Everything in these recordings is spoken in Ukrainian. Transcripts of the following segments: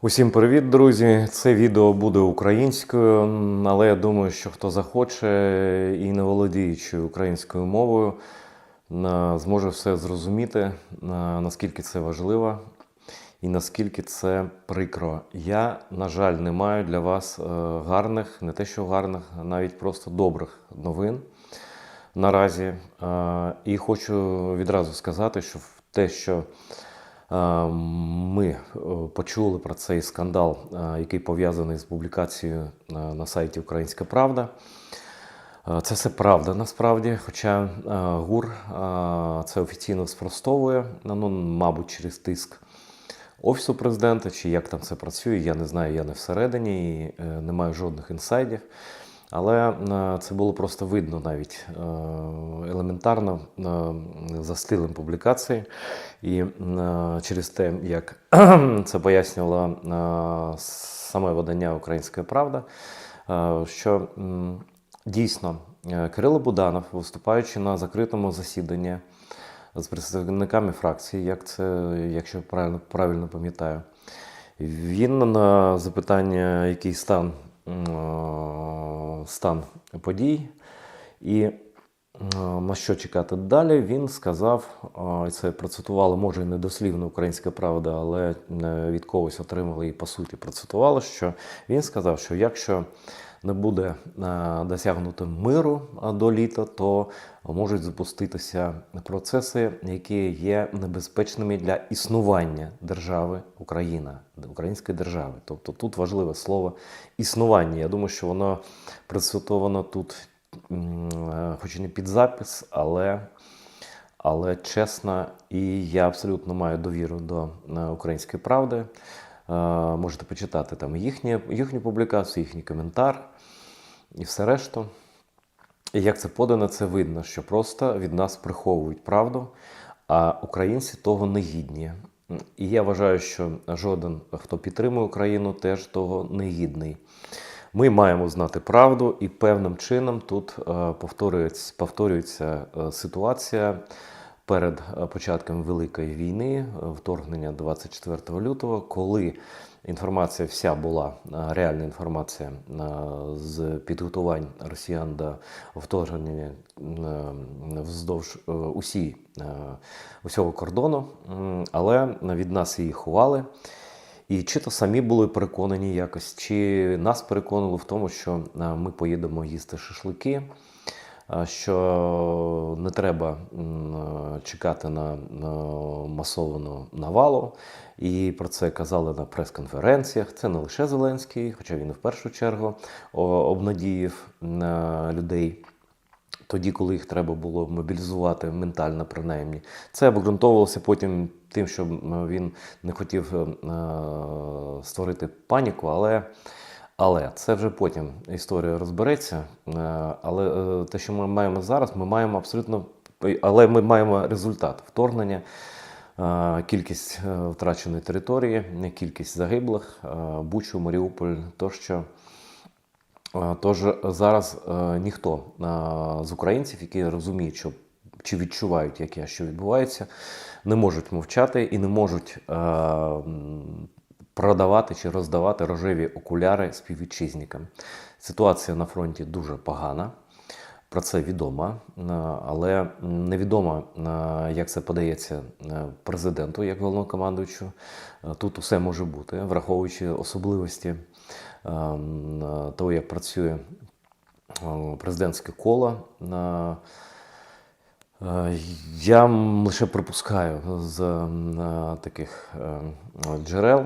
Усім привіт, друзі! Це відео буде українською, але я думаю, що хто захоче і не володіючи українською мовою, зможе все зрозуміти, наскільки це важливо і наскільки це прикро. Я, на жаль, не маю для вас е, гарних, не те, що гарних, а навіть просто добрих новин наразі. Е, І хочу відразу сказати, що те, що ми е, почули про цей скандал, е, який пов'язаний з публікацією е, на сайті Українська Правда. Е, Це все правда насправді, хоча е, ГУР е, це офіційно спростовує, ну, мабуть, через тиск Офісу президента, чи як там це працює, я не знаю, я не всередині і е, не маю жодних інсайдів. Але е, це було просто видно навіть е, елементарно е, за стилем публікації. І через те, як це пояснювало саме видання Українська Правда, що дійсно Кирило Буданов, виступаючи на закритому засіданні з представниками фракції, як це, якщо правильно, правильно пам'ятаю, він на запитання, який стан, стан подій. І на що чекати далі, він сказав, це процитували, може, не дослівно українська правда, але е, від когось отримали і по суті процитували, що він сказав, що якщо не буде е, досягнуто миру до літа, то можуть запуститися процеси, які є небезпечними для існування держави Україна, української держави. Тобто тут важливе слово існування. Я думаю, що воно процитовано тут, хоч і не під запис, але. Але чесно, і я абсолютно маю довіру до е, української правди. Е, Можете почитати там їхні, їхню публікацію, їхній коментар і все решту. І як це подано, це видно, що просто від нас приховують правду, а українці того не гідні. І я вважаю, що жоден, хто підтримує Україну, теж того не гідний. Ми маємо знати правду, і певним чином тут е, повторюється, повторюється е, ситуація перед е, початком Великої війни, вторгнення 24 лютого, коли інформація вся була реальна інформація з підготувань росіян до вторгнення вздовж усі, усього кордону, але від нас її ховали. І чи то самі були переконані якось, чи нас переконали в тому, що е, ми поїдемо їсти шашлики, е, що не треба е, чекати на, масовану навалу. І про це казали на прес-конференціях. Це не лише Зеленський, хоча він в першу чергу о, обнадіяв е, людей тоді, коли їх треба було мобілізувати ментально, принаймні. Це обґрунтовувалося потім тим, що він не хотів е, створити паніку, але. Але це вже потім історія розбереться. Е, Але е, те, що ми маємо зараз, ми маємо абсолютно але ми маємо результат вторгнення, кількість втраченої території, кількість загиблих, Бучу, Маріуполь тощо. Е, Тож зараз е, ніхто е, з українців, які розуміють, що чи відчувають, яке що відбувається, не можуть мовчати і не можуть е, продавати чи роздавати рожеві окуляри співвітчизникам. Ситуація на фронті дуже погана. Про це відомо, е, але невідомо, е, як це подається е, президенту як головнокомандуючу. Е, Тут усе може бути, враховуючи особливості е, е, того, як працює президентське коло. Е, Я лише припускаю з е, таких е, джерел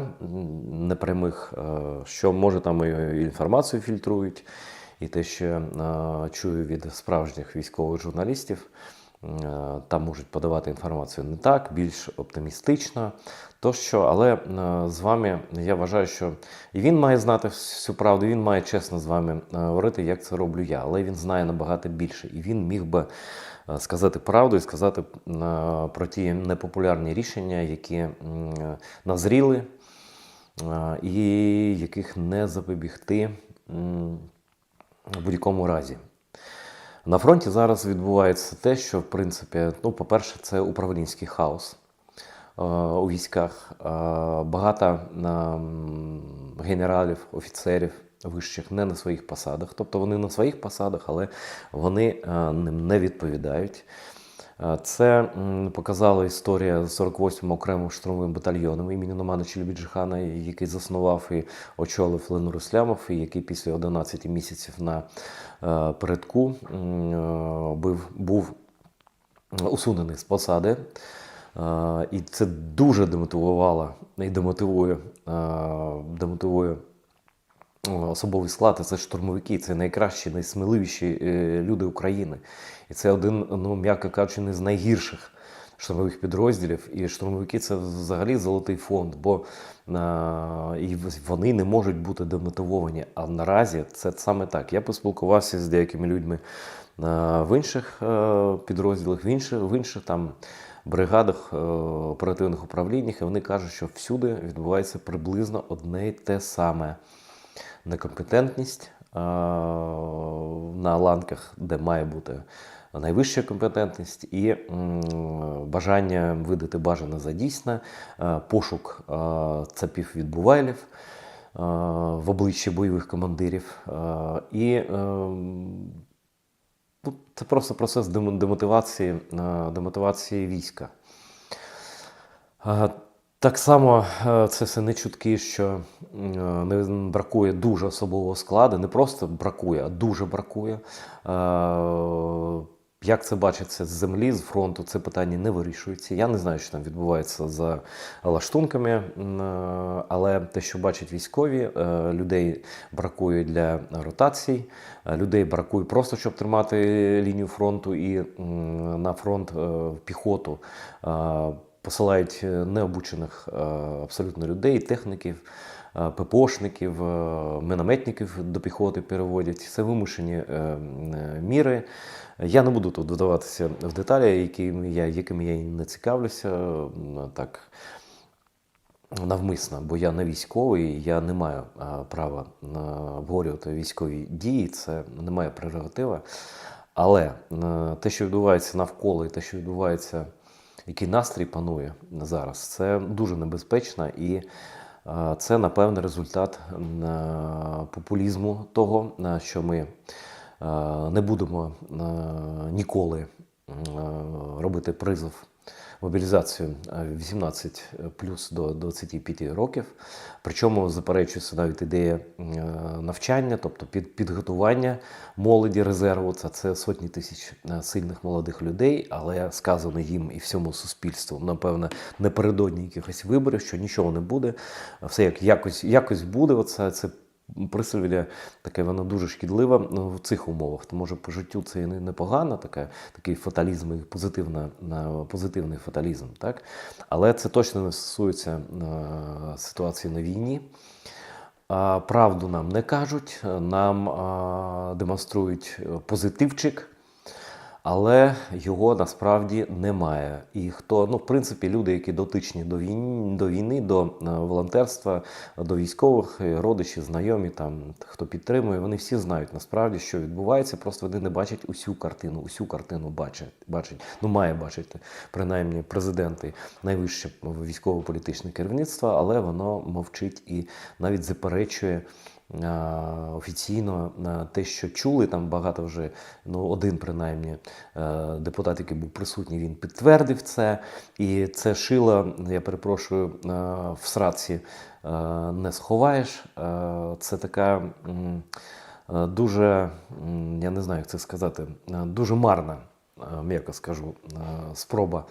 непрямих, що може там інформацію фільтрують, і те, що чую від справжніх військових журналістів, там можуть подавати інформацію не так, більш оптимістично. Тощо, але е, з вами я вважаю, що і він має знати всю правду, він має чесно з вами е, говорити, як це роблю я, але він знає набагато більше, і він міг би е, сказати правду і сказати е, про ті непопулярні рішення, які е, назріли, е, і яких не запобігти в будь-якому разі. На фронті зараз відбувається те, що, в принципі, ну, по-перше, це управлінський хаос. е, у військах, е, багато генералів, офіцерів вищих не на своїх посадах. Тобто вони на своїх посадах, але вони е, ним не відповідають. Е, Це показала історія з 48-м окремим штурмовим батальйоном імені Номана Челібіджихана, який заснував і очолив Лену Руслямов, і який після 11 місяців на е, передку е, був, усунений з посади. І це дуже демотивувало і демотивує, демотивує особовий склад. Це штурмовики, це найкращі, найсміливіші е, люди України. І це один, ну м'яко кажучи, не з найгірших штурмових підрозділів. І штурмовики це взагалі золотий фонд, бо е, і вони не можуть бути демотивовані. А наразі це саме так. Я поспілкувався з деякими людьми е, в інших е, підрозділах, в інших, в інших там бригадах, е, оперативних управліннях, і вони кажуть, що всюди відбувається приблизно одне й те саме некомпетентність е, на ланках, де має бути найвища компетентність, і бажання видати бажане за дійсне, е, пошук е, цапів від бувайлів е, в обличчі бойових командирів. І ну, це просто процес демотивації, демотивації війська. Так само е, це все не чутки, що е, не бракує дуже особового складу. Не просто бракує, а дуже бракує. Е, Як це бачиться з землі, з фронту, це питання не вирішується. Я не знаю, що там відбувається за лаштунками, але те, що бачать військові, людей бракує для ротацій, людей бракує просто, щоб тримати лінію фронту і на фронт піхоту. Посилають е, необучених е, абсолютно людей, техніків, е, ППОшників, мінометників до піхоти переводять. Це вимушені міри. Я не буду тут вдаватися в деталі, якими я, якими я не цікавлюся. Так, навмисно, бо я не військовий, я не маю права обговорювати військові дії, це не моя прерогатива. Але те, що відбувається навколо, і те, що відбувається, який настрій панує зараз, це дуже небезпечно і е, це, напевне, результат е, популізму того, е, що ми не будемо ніколи робити призов мобілізацію е, 18 плюс до 25 років. Причому заперечується навіть ідея е, навчання, тобто під, підготування молоді резерву. Це, це сотні тисяч е, сильних молодих людей, але сказано їм і всьому суспільству, напевно, напередодні якихось виборів, що нічого не буде, все як якось, якось буде. Оце це прислів'я таке, воно дуже шкідливе ну, в цих умовах. То може по життю це і не- непогано, таке, такий фаталізм, і позитивна, позитивний фаталізм. Так? Але це точно не стосується е, ситуації на війні. Правду нам не кажуть, нам а, демонструють е, позитивчик, але його насправді немає. І хто, ну, в принципі, люди, які дотичні до війни, до війни, до е, волонтерства, до військових, е, родичі, знайомі, там хто підтримує, вони всі знають насправді, що відбувається. Просто вони не бачать усю картину. Усю картину бачать, бачать. Ну, має бачити принаймні президенти, найвище військово-політичне керівництво, але воно мовчить і навіть заперечує. Офіційно те, що чули там багато вже, ну один принаймні е, депутат, який був присутній, він підтвердив це. І це шило, я перепрошую, е, в сраці е, не сховаєш. Це така дуже, я не знаю, як це сказати, дуже марна, м'яко скажу, е, спроба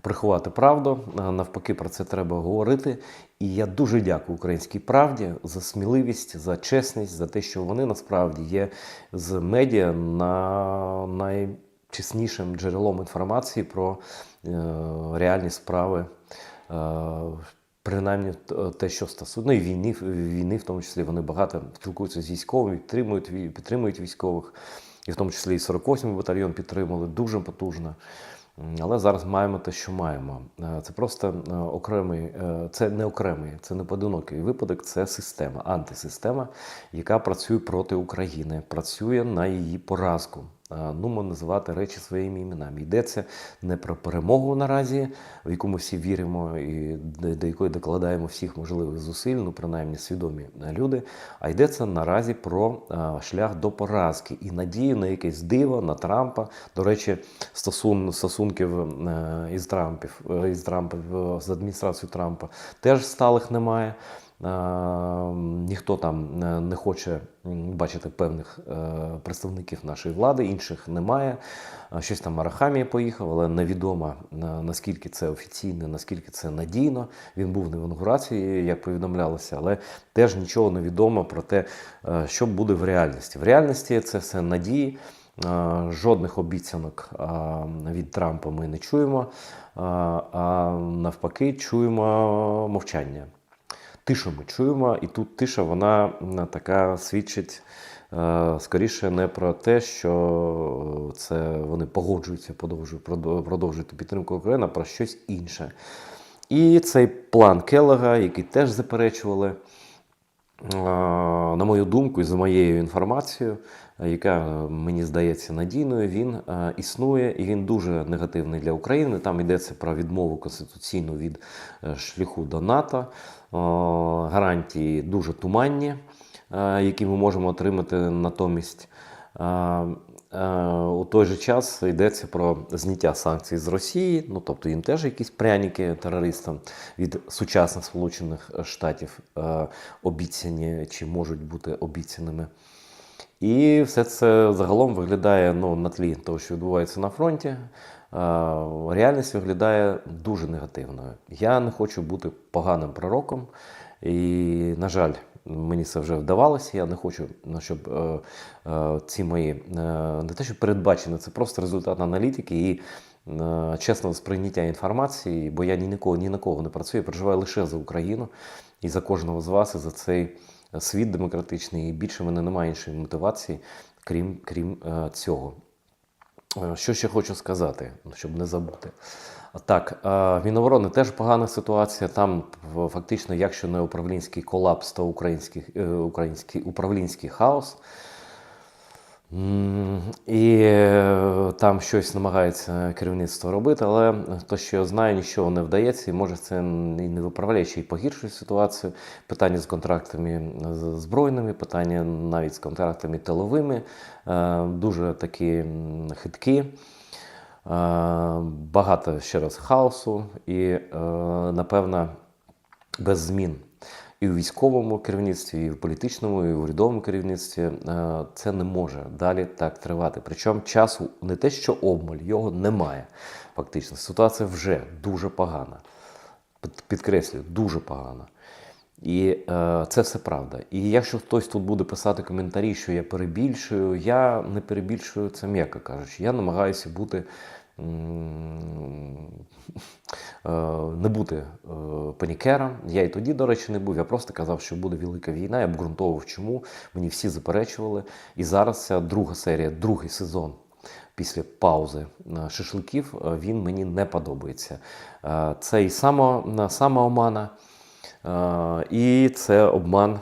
приховати правду. Е, Навпаки, про це треба говорити. І я дуже дякую українській правді за сміливість, за чесність, за те, що вони насправді є з медіа на найчеснішим джерелом інформації про е, реальні справи. Е, Принаймні те, що стосується ну, війни, війни, в тому числі вони багато спілкуються з військовими, підтримують, підтримують військових, і в тому числі і 48-й батальйон підтримали дуже потужно. Але зараз маємо те, що маємо. Е, Це просто е, окремий, е, це не окремий, це не поодинокий випадок, це система, антисистема, яка працює проти України, працює на її поразку. А, Ну, називати речі своїми іменами. Йдеться не про перемогу наразі, в яку ми всі віримо, і до, якої докладаємо всіх можливих зусиль, ну принаймні свідомі е, люди. А йдеться наразі про шлях до поразки і надію на якесь диво, на Трампа. До речі, стосун, стосунків е, із Трампів е, із Трампів е, з адміністрацією Трампа теж сталих немає. Ніхто там е, не хоче бачити певних е, представників нашої влади, інших немає. Щось там Арахамія поїхав, але невідомо е, наскільки це офіційно, наскільки це надійно. Він був на інаугурації, як повідомлялося, але теж нічого не відомо про те, що буде в реальності. В реальності це все надії. Жодних обіцянок від Трампа ми не чуємо, а навпаки, чуємо мовчання. Тишу ми чуємо, і тут тиша вона така свідчить е, скоріше не про те, що це вони погоджуються, продовжують, продовжують підтримку України, а про щось інше. І цей план Келлога, який теж заперечували, Е, на мою думку, і за моєю інформацією, е, яка е, мені здається надійною, він е, існує і він дуже негативний для України. Там йдеться про відмову конституційну від е, шляху до НАТО, Е, гарантії дуже туманні, е, які ми можемо отримати натомість. Е, е, У той же час йдеться про зняття санкцій з Росії, ну тобто їм теж якісь пряники терористам від сучасних Сполучених Штатів обіцяні чи можуть бути обіцяними. І все це загалом виглядає ну, на тлі того, що відбувається на фронті. Е, Реальність виглядає дуже негативною. Я не хочу бути поганим пророком, і, на жаль, мені це вже вдавалося. Я не хочу, ну, щоб е, е, ці мої не те, що передбачені, це просто результат аналітики і чесного сприйняття інформації, бо я ні на кого, ні на кого не працюю, я переживаю лише за Україну і за кожного з вас, і за цей світ демократичний. І більше в мене немає іншої мотивації, крім, крім цього. Е, Що ще хочу сказати, щоб не забути. Так, е, Міноборони теж погана ситуація. Там фактично, якщо не управлінський колапс, то український, е, український управлінський хаос. І е, там щось намагається керівництво робити, але то, що я знаю, нічого не вдається, і може це і не виправляє, ще й погіршує ситуацію. Питання з контрактами з- збройними, питання навіть з контрактами тиловими, е, дуже такі хиткі. Е, Багато ще раз хаосу і, е, напевно, без змін і у військовому керівництві, і в політичному, і в урядовому керівництві е, це не може далі так тривати. Причому часу не те, що обмаль, його немає. Фактично, ситуація вже дуже погана. Підкреслюю, дуже погана. І е, це все правда. І якщо хтось тут буде писати коментарі, що я перебільшую, я не перебільшую це, м'яко кажучи. Я намагаюся бути не бути е, панікером. Я і тоді, до речі, не був. Я просто казав, що буде велика війна. Я обґрунтовував, чому мені всі заперечували. І зараз ця друга серія, другий сезон. Після паузи е, шашликів е, він мені не подобається. Е, Це і само, самоомана, е, і це обман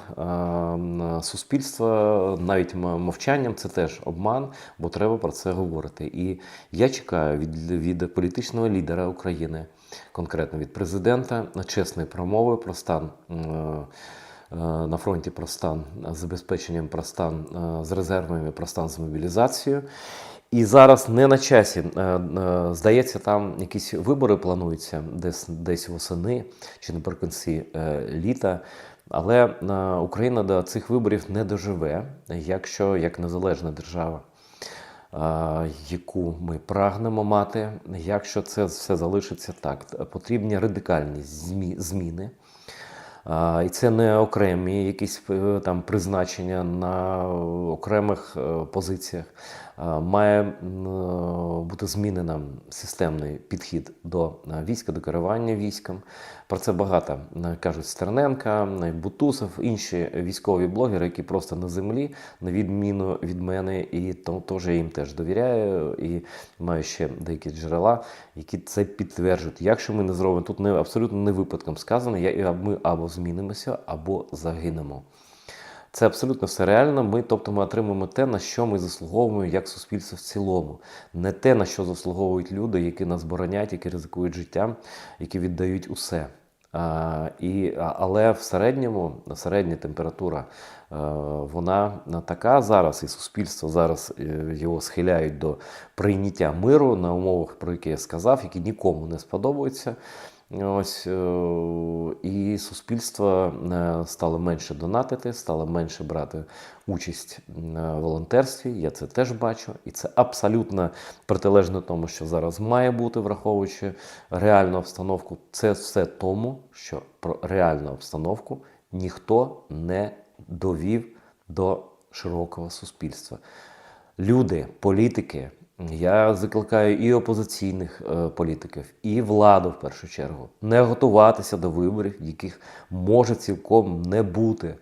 суспільства, навіть мовчанням це теж обман, бо треба про це говорити. І я чекаю від, від політичного лідера України, конкретно від президента, чесної промови про стан. е, На фронті про стан з забезпеченням про стан е, з резервами, про стан з мобілізацією. І зараз не на часі. Е, е, Здається, там якісь вибори плануються десь, десь восени чи наприкінці е, літа. Але Україна до цих виборів не доживе, якщо як незалежна держава, яку ми прагнемо мати, якщо це все залишиться так, потрібні радикальні зміни. І це не окремі якісь там призначення на окремих позиціях. А, Має е, бути змінено системний підхід до е, війська, до керування військом. Про це багато е, кажуть Стерненка, е, Бутусов, інші військові блогери, які просто на землі, на відміну від мене, і тому теж я їм теж довіряю і маю ще деякі джерела, які це підтверджують. Якщо ми не зробимо, тут не абсолютно не випадком сказано, я, ми або змінимося, або загинемо. Це абсолютно все реально. Ми, тобто, ми отримуємо те, на що ми заслуговуємо як суспільство в цілому, не те, на що заслуговують люди, які нас боронять, які ризикують життям, які віддають усе. А, і, але в середньому середня температура е, вона така зараз, і суспільство зараз е, його схиляють до прийняття миру на умовах, про які я сказав, які нікому не сподобаються. Ось е, і суспільство е, стало менше донатити, стало менше брати участь в волонтерстві. Я це теж бачу, і це абсолютно протилежно тому, що зараз має бути, враховуючи реальну обстановку. Це все тому, що про реальну обстановку ніхто не довів до широкого суспільства. Люди, політики. Я закликаю і опозиційних е, політиків, і владу в першу чергу не готуватися до виборів, яких може цілком не бути.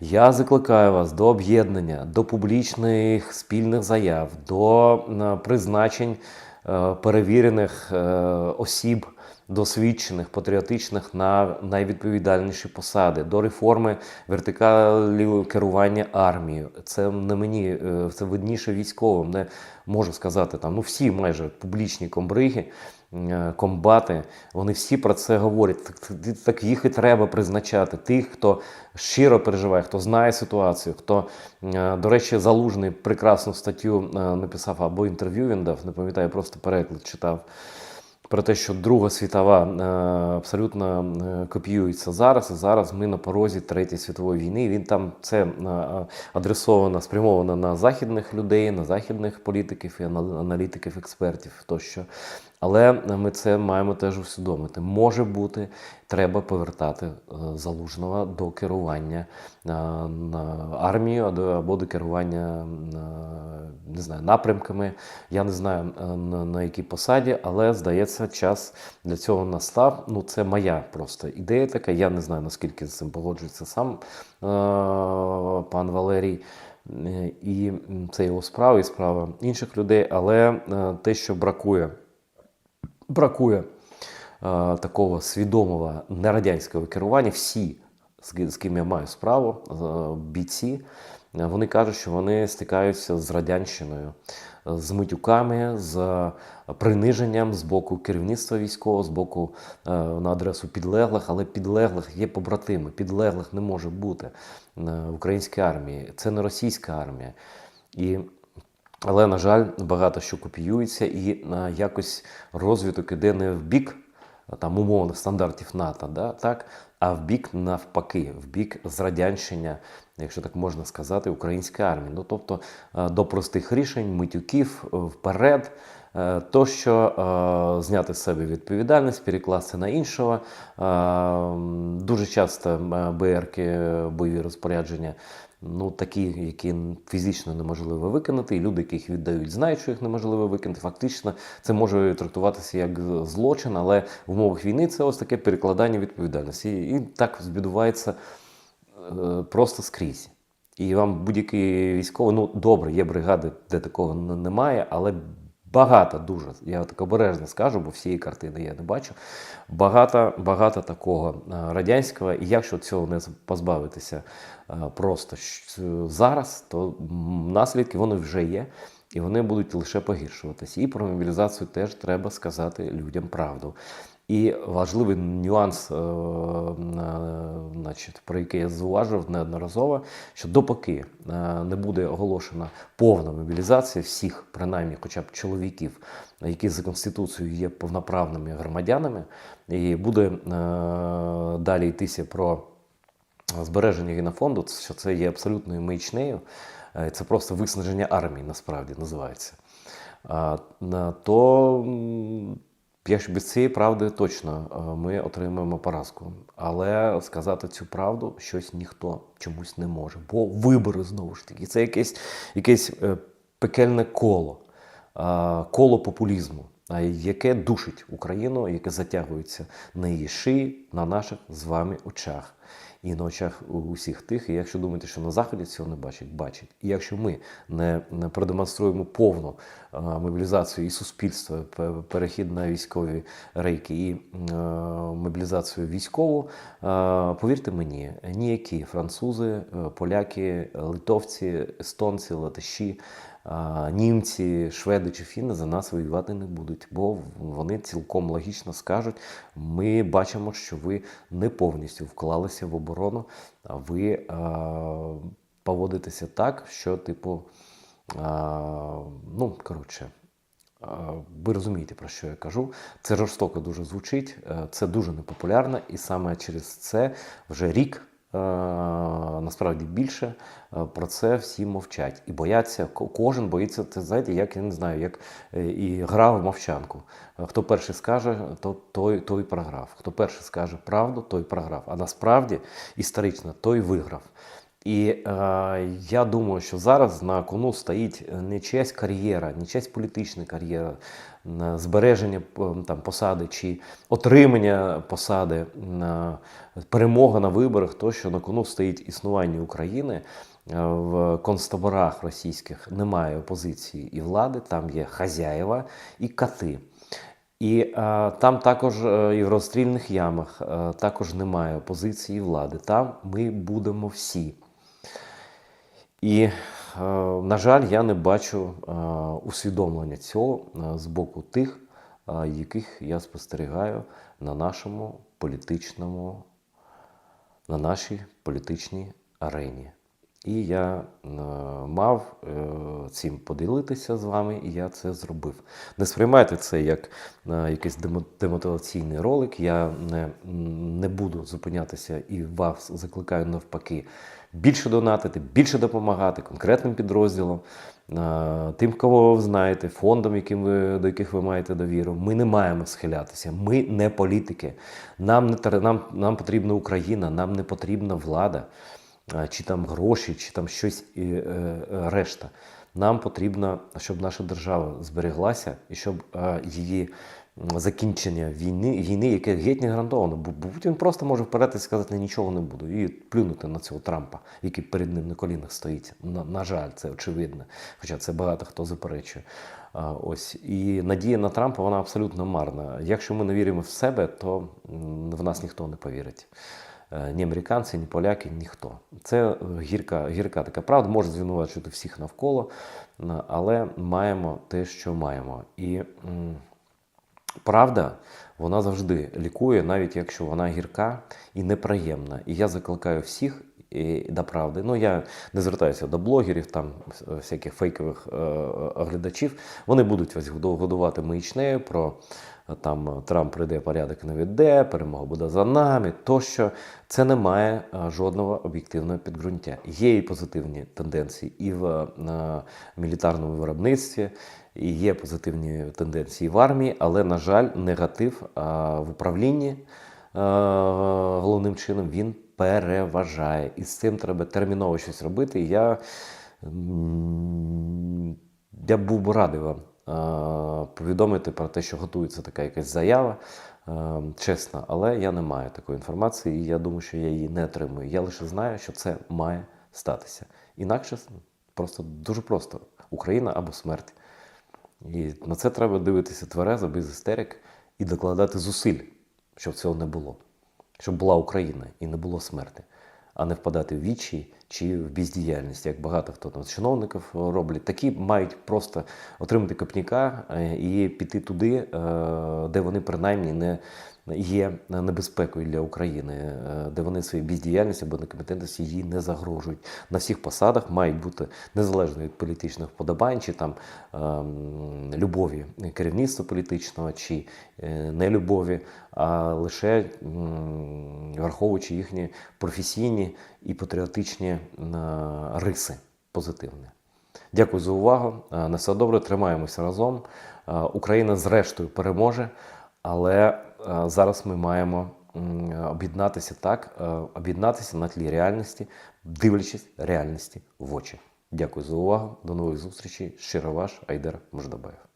Я закликаю вас до об'єднання, до публічних спільних заяв, до е, призначень е, перевірених осіб, досвідчених, патріотичних на найвідповідальніші посади, до реформи вертикалі керування армією. Це не мені, е, це видніше військовим. Не можу сказати там. Ну всі майже публічні комбриги. е, Комбати, вони всі про це говорять. Так, так- їх і треба призначати. Тих, хто щиро переживає, хто знає ситуацію, хто, е, до речі, залужний прекрасну статтю написав або інтерв'ю він дав, не пам'ятаю, просто переклад читав. Про те, що Друга світова е, абсолютно е, копіюється зараз, і зараз ми на порозі Третьої світової війни. Він там це е, адресовано, спрямовано на західних людей, на західних політиків і ана- аналітиків, експертів тощо. Але ми це маємо теж усвідомити. Може бути, треба повертати е, залужного до керування е, на армію або- до керування е, не знаю, напрямками. Я не знаю на, якій посаді, але здається, час для цього настав. Ну, це моя просто ідея така. Я не знаю, наскільки з цим погоджується сам пан Валерій. І це його справа і справа інших людей, але те, що бракує бракує е, такого свідомого нерадянського керування. Всі, з, ким я маю справу, е, бійці, е, вони кажуть, що вони стикаються з радянщиною, з митюками, з приниженням з боку керівництва військового, з боку на адресу підлеглих, але підлеглих є побратими. Підлеглих не може бути в українській армії. Це не російська армія. І але, на жаль, багато що копіюється, і якось розвиток іде не в бік там умовних стандартів НАТО, да, так, а в бік навпаки, в бік зрадянщення, якщо так можна сказати, української армії. Ну тобто е, до простих рішень, митюків е, вперед. е, То, що е, зняти з себе відповідальність, перекласти на іншого. Е, дуже часто БРки, бойові розпорядження, ну такі, які фізично неможливо викинути, і люди, яких віддають, знають, що їх неможливо викинути. Фактично, це може трактуватися як злочин, але в умовах війни це ось таке перекладання відповідальності. І, і так збудувається е, просто скрізь. І вам будь-які військові, ну добре, є бригади, де такого немає, але багато дуже. Я так обережно скажу, бо всієї картини я не бачу. Багато, багато такого е, радянського. І якщо цього не позбавитися е, просто зараз, то наслідки вони вже є. І вони будуть лише погіршуватися. І про мобілізацію теж треба сказати людям правду. І важливий нюанс, е, е, значить, про який я зауважив неодноразово, що допоки е, не буде оголошена повна мобілізація всіх, принаймні, хоча б чоловіків, які за конституцією є повноправними громадянами, і буде далі йтися про збереження генофонду, що це є абсолютною маячнею, це просто виснаження армії, насправді називається. То м, ж без цієї правди точно е, ми отримаємо поразку. Але сказати цю правду щось ніхто чомусь не може. Бо вибори знову ж таки, це якесь, якесь е, пекельне коло, коло популізму. яке душить Україну, яке затягується на її шиї, на наших з вами очах. І на очах усіх тих, і якщо думаєте, що на заході цього не бачать, бачать. І якщо ми не, продемонструємо повну мобілізацію і суспільства, перехід на військові рейки і мобілізацію військову, повірте мені, ніякі французи, е, поляки, литовці, естонці, латиші, німці, шведи чи фіни за нас воювати не будуть, бо вони цілком логічно скажуть: ми бачимо, що ви не повністю вклалися в оборону, а ви поводитеся так, що, типу, ну, коротше. Ви розумієте, про що я кажу. Це жорстоко дуже звучить, е, це дуже непопулярно, і саме через це вже рік, насправді більше, е, про це всі мовчать і бояться. ко- Кожен боїться. Це знаєте, як я не знаю, як е, і гра в мовчанку. Е, Хто перший скаже, то той, той програв. Хто перший скаже правду, той програв. А насправді історично той виграв. І е, я думаю, що зараз на кону стоїть не чиясь кар'єра, не чиясь політична кар'єра, збереження е, там, посади чи отримання посади, перемога на виборах, то що на кону стоїть існування України. Е, В концтаборах російських немає опозиції і влади, там є хазяєва і кати. І е, там також е, і в розстрільних ямах е, також немає опозиції і влади. Там ми будемо всі. І, е, на жаль, я не бачу е, усвідомлення цього е, з боку тих, яких я спостерігаю на нашому політичному, на нашій політичній арені. І я е, мав е, цим поділитися з вами, і я це зробив. Не сприймайте це як е, якийсь демо- демотиваційний ролик. Я не, не буду зупинятися і вас закликаю навпаки більше донатити, більше допомагати конкретним підрозділам, е, тим, кого ви знаєте, фондам, яким ви, до яких ви маєте довіру. Ми не маємо схилятися. Ми не політики. Нам, не, нам, нам потрібна Україна, нам не потрібна влада чи там гроші, чи там щось і, е, е, решта. Нам потрібно, щоб наша держава збереглася і щоб е, її закінчення війни, війни, яке геть не гарантовано, бо Путін просто може вперед і сказати нічого не буду і плюнути на цього Трампа, який перед ним на колінах стоїть. На, на жаль, це очевидно. Хоча це багато хто заперечує. Ось і надія на Трампа вона абсолютно марна. Якщо ми не віримо в себе, то в нас ніхто не повірить. Е, Ні американці, ні поляки, ніхто. Це е, гірка, гірка така правда, може звинувачувати всіх навколо, але маємо те, що маємо. І правда, вона завжди лікує, навіть якщо вона гірка і неприємна. І я закликаю всіх і до правди. Ну, я не звертаюся до блогерів, там е, всяких фейкових е, оглядачів. Вони будуть вас году- годувати маячнею про е, там е, Трамп прийде, порядок не веде, перемога буде за нами. Тощо це не має е, жодного об'єктивного підґрунтя. Є і позитивні тенденції і в е, мілітарному виробництві, і є позитивні тенденції в армії, але, на жаль, негатив в управлінні головним чином він переважає. І з цим треба терміново щось робити. Я, я був би радий вам повідомити про те, що готується така якась заява. е, Чесно, але я не маю такої інформації, і я думаю, що я її не отримую. Я лише знаю, що це має статися. Інакше просто дуже просто Україна або смерть. І на це треба дивитися тверезо, без істерик і докладати зусиль, щоб цього не було. Щоб була Україна і не було смерті, а не впадати в вічі чи в бездіяльність, як багато хто там з чиновників роблять. Такі мають просто отримати копніка е, і піти туди, е, де вони принаймні не є небезпекою для України, е, де вони своєю бездіяльністю або некомпетентністю її не загрожують. На всіх посадах мають бути незалежно від політичних вподобань, чи там ем, любові керівництва політичного, чи е, нелюбові, а лише враховуючи їхні професійні і патріотичні риси позитивні. Дякую за увагу. Е, На все добре, тримаємося разом. Україна зрештою переможе, але зараз ми маємо об'єднатися так, е, об'єднатися на тлі реальності, дивлячись реальності в очі. Дякую за увагу. До нових зустрічей. Щиро ваш Айдер Мождабаєв.